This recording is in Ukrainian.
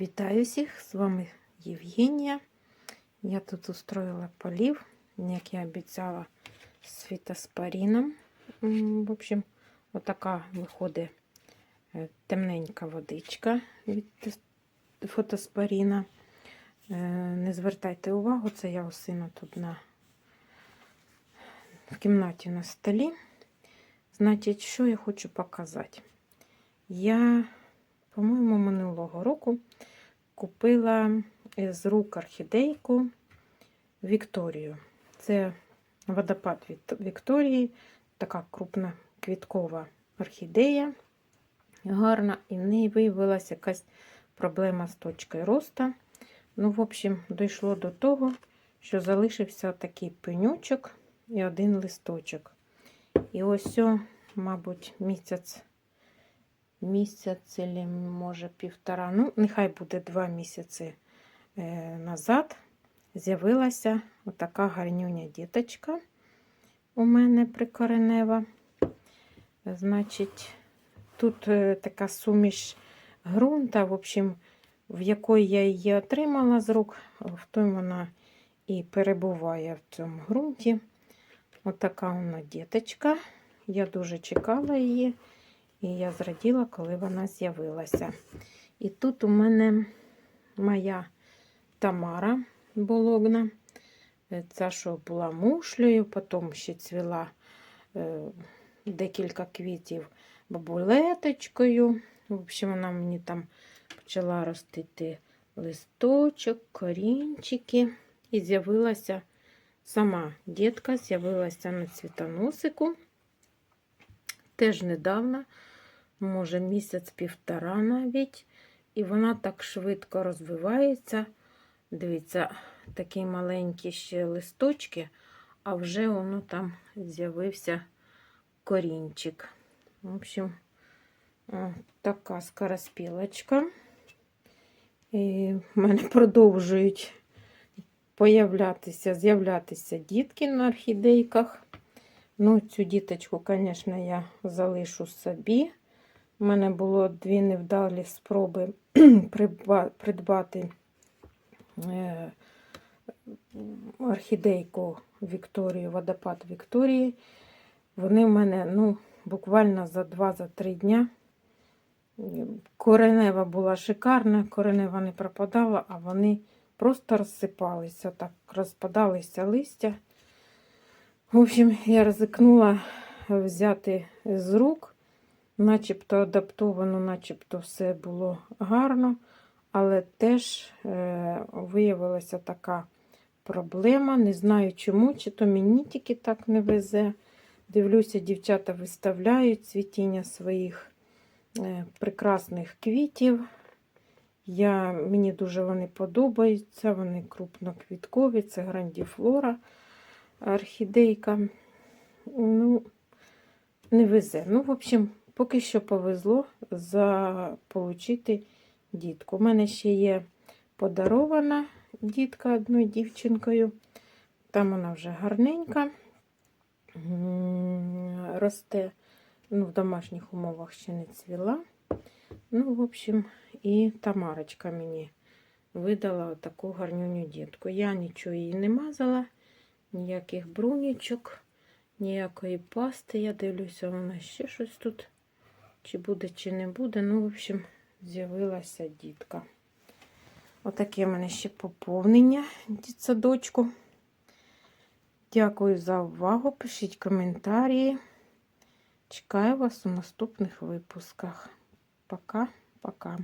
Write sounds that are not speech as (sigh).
Вітаю всіх! З вами Євгенія. Я тут устроїла полів, як я обіцяла, з фітоспоріном. В общем, отака виходить е, темненька водичка від фотоспоріна. Е, Не звертайте увагу, це я у сина тут на в кімнаті на столі. Значить, що я хочу показати? Я, по-моєму, минулого року купила з рук орхідейку Вікторію. Це водопад Вікторії, така крупна квіткова орхідея. Гарна, і в неї виявилася якась проблема з точкою росту. Ну, в общем, дійшло до того, що залишився такий пенючок і один листочок. І ось, мабуть, місяць місяць, може, півтора, ну, нехай буде два місяці е, назад з'явилася отака гарнюня діточка у мене прикоренева. Значить, тут е, така суміш ґрунта, в общем, в якої я її отримала з рук, в той вона і перебуває в цьому ґрунті. Отака вона діточка. Я дуже чекала її. І я зраділа, коли вона з'явилася. І тут у мене моя Тамара Бологна. Е, Ця, що була мушлею, потім ще цвіла е, декілька квітів бабулеточкою. В общем, вона мені там почала ростити листочок, корінчики. І з'явилася сама дітка, з'явилася на цвітоносику. Теж недавно може місяць-півтора навіть. І вона так швидко розвивається. Дивіться, такі маленькі ще листочки, а вже воно там з'явився корінчик. В общем, така скороспілочка. І в мене продовжують появлятися, з'являтися дітки на орхідейках. Ну, цю діточку, звісно, я залишу собі. У мене було дві невдалі спроби (clears throat) придбати е, орхідейку Вікторії, водопад Вікторії. Вони в мене ну, буквально за 2-3 дня. Коренева була шикарна, коренева не пропадала, а вони просто розсипалися, так розпадалися листя. В общем, я ризикнула взяти з рук, начебто адаптовано, начебто все було гарно, але теж е, виявилася така проблема. Не знаю чому, чи то мені тільки так не везе. Дивлюся, дівчата виставляють цвітіння своїх е, прекрасних квітів. Я, Мені дуже вони подобаються, вони крупноквіткові, це грандіфлора орхідейка. Ну, не везе. Ну, в общем, поки що повезло заполучити дітку. У мене ще є подарована дітка одною дівчинкою. Там вона вже гарненька, росте, ну, в домашніх умовах ще не цвіла. Ну, в общем, і Тамарочка мені видала таку гарнюню дітку. Я нічого її не мазала ніяких брунічок, ніякої пасти. Я дивлюся, вона ще щось тут, чи буде, чи не буде. Ну, в общем, з'явилася дітка. Отаке в мене ще поповнення дітсадочку. Дякую за увагу. Пишіть коментарі. Чекаю вас у наступних випусках. Пока-пока.